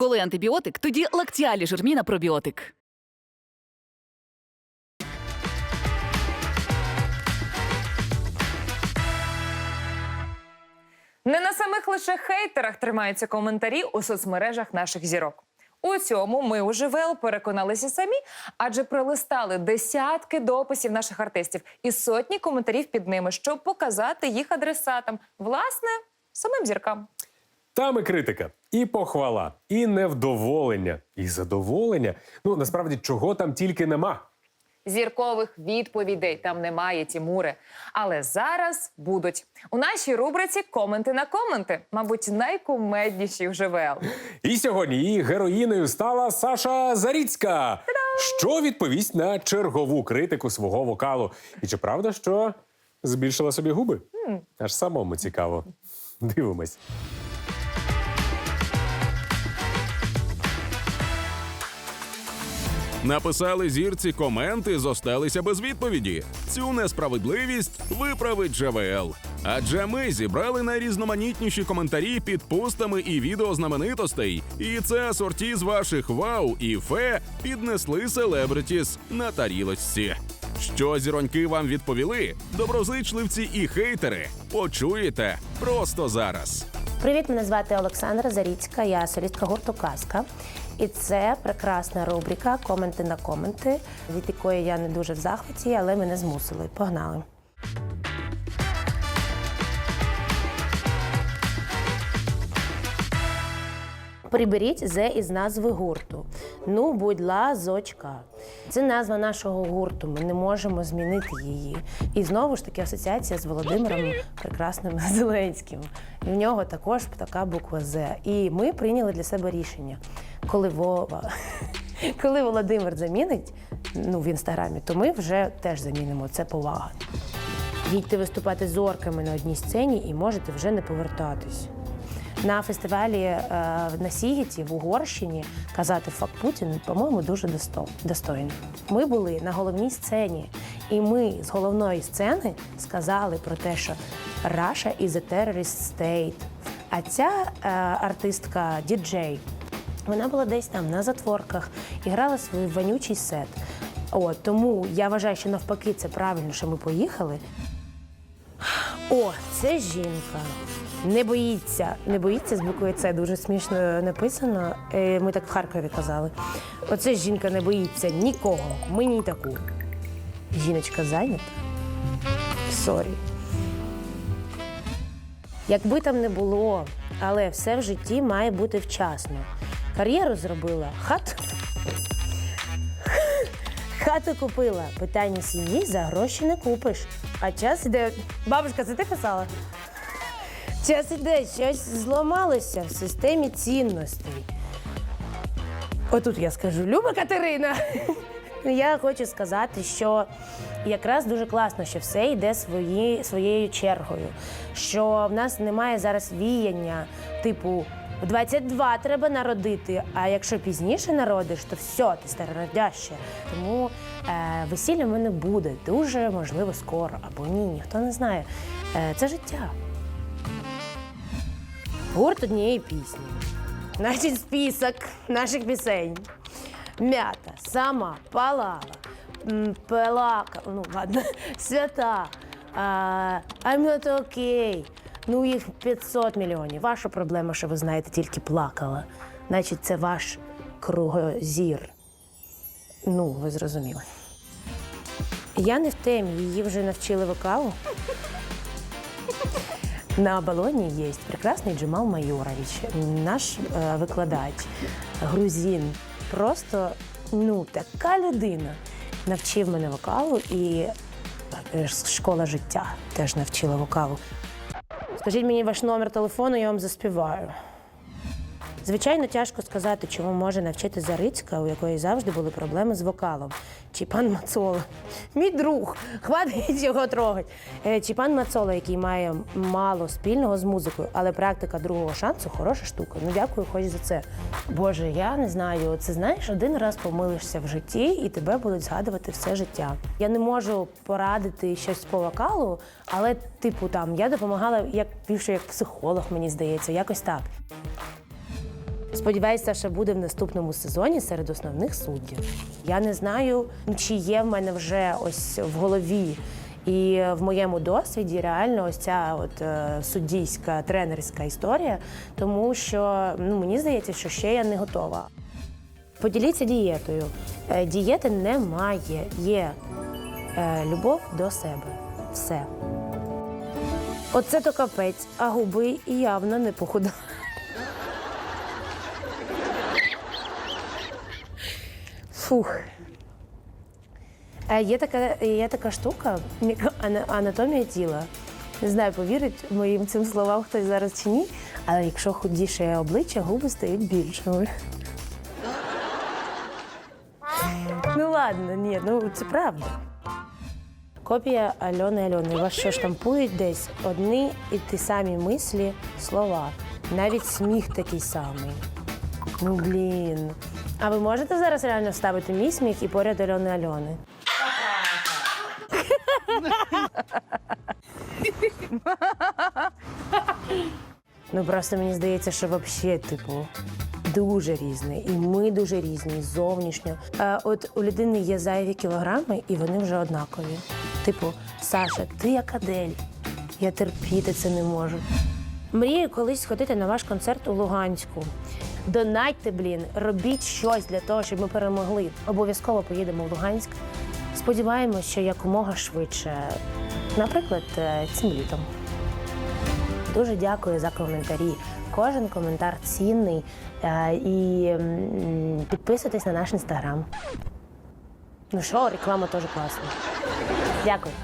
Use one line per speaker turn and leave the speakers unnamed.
Коли антибіотик, тоді лактіалі жирміна пробіотик.
Не на самих лише хейтерах тримаються коментарі у соцмережах наших зірок. У цьому ми у ЖВЛ переконалися самі, адже пролистали десятки дописів наших артистів і сотні коментарів під ними, щоб показати їх адресатам, власне, самим зіркам.
Там і критика, і похвала, і невдоволення, і задоволення. Ну насправді чого там тільки нема.
Зіркових відповідей там немає, Тімуре. Але зараз будуть у нашій рубриці коменти на коменти, мабуть, найкумедніші в ЖВЛ.
І сьогодні її героїною стала Саша Заріцька, що відповість на чергову критику свого вокалу. І чи правда, що збільшила собі губи? Аж самому цікаво. Дивимось.
Написали зірці коменти, зосталися без відповіді. Цю несправедливість виправить ЖВЛ. Адже ми зібрали найрізноманітніші коментарі під постами і відео знаменитостей. І це асорті з ваших вау і фе піднесли селебритіс на тарілочці. Що зіроньки вам відповіли? Доброзичливці і хейтери. Почуєте просто зараз.
Привіт, мене звати Олександра Заріцька, я солістка гурту Казка. І це прекрасна рубрика Коменти на коменти, від якої я не дуже в захваті, але мене змусили. Погнали. Приберіть «зе» із назви гурту. Ну, будь лазочка. Це назва нашого гурту. Ми не можемо змінити її. І знову ж таки асоціація з Володимиром Прекрасним Зеленським. І в нього також така буква З. І ми прийняли для себе рішення, коли Вова, коли Володимир замінить ну, в інстаграмі, то ми вже теж замінимо. Це повага. Їдьте виступати з орками на одній сцені і можете вже не повертатись. На фестивалі е, на Сігіті в Угорщині казати «Фак Путін», по-моєму, дуже достойно. Ми були на головній сцені, і ми з головної сцени сказали про те, що Russia is a terrorist state. А ця е, артистка діджей, вона була десь там на затворках і грала свій вонючий сет. От, тому я вважаю, що навпаки це правильно, що ми поїхали. О, це жінка. Не боїться, не боїться з буквою Це дуже смішно написано. Е, Ми так в Харкові казали. Оце жінка не боїться нікого. Мені таку. Жіночка зайнята. Сорі. Якби там не було, але все в житті має бути вчасно. Кар'єру зробила, хату. Хату купила. Питання сім'ї за гроші не купиш. А час іде. Бабушка, це ти писала? Час іде, щось зламалося в системі цінностей. Отут я скажу, Люба Катерина. Я хочу сказати, що якраз дуже класно, що все йде свої, своєю чергою. Що в нас немає зараз віяння, типу, в 22 треба народити, а якщо пізніше народиш, то все, ти старородяще. Тому е, весілля в мене буде дуже можливо скоро або ні, ніхто не знає. Е, це життя. Гурт однієї пісні. Значить, список наших пісень. Мята, сама, палала, пелака, ну ладно, свята, а, I'm not okay. Ну, їх 500 мільйонів. Ваша проблема, що ви знаєте, тільки плакала. Значить, це ваш кругозір. Ну, ви зрозуміли. Я не в темі, її вже навчили вокалу. На балоні є прекрасний Джамал Майорович, наш е, викладач, грузин. Просто ну, така людина. Навчив мене вокалу і е, школа життя теж навчила вокалу. Скажіть мені ваш номер телефону, я вам заспіваю. Звичайно, тяжко сказати, чому може навчити Зарицька, у якої завжди були проблеми з вокалом. Чи пан Мацола, мій друг, хватить його трогать. Е, Чи пан Мацола, який має мало спільного з музикою, але практика другого шансу хороша штука. Ну дякую, хоч за це. Боже, я не знаю. Це знаєш, один раз помилишся в житті, і тебе будуть згадувати все життя. Я не можу порадити щось по вокалу, але, типу, там я допомагала як більше як психолог, мені здається, якось так. Сподіваюся, Саша буде в наступному сезоні серед основних суддів. Я не знаю, чи є в мене вже ось в голові і в моєму досвіді реально ось ця от е, суддійська тренерська історія, тому що ну мені здається, що ще я не готова. Поділіться дієтою. Е, Дієти немає, є е, любов до себе. Все. Оце то капець, а губи явно не похудали. Фух. Є така, є така штука, анатомія тіла. Не знаю, повірить моїм цим словам хтось зараз чи ні, але якщо худіше обличчя, губи стають більшими. Ну ладно, ні, ну це правда. Копія Альони Альони. Вас що штампують десь одні і ті самі мислі, слова. Навіть сміх такий самий. Ну блін. А ви можете зараз реально вставити мій сміх і поряд Альони Альони? Ну просто мені здається, що взагалі, типу, дуже різне. І ми дуже різні зовнішньо. Е, от у людини є зайві кілограми, і вони вже однакові. Типу, Саша, ти як Адель. Я терпіти це не можу. Мрію колись сходити на ваш концерт у Луганську. Донатьте, блін, робіть щось для того, щоб ми перемогли. Обов'язково поїдемо в Луганськ. Сподіваємось, що якомога швидше, наприклад, е, цим літом. Дуже дякую за коментарі. Кожен коментар цінний. Е, І підписуйтесь на наш інстаграм. Ну що, реклама теж класна. Дякую.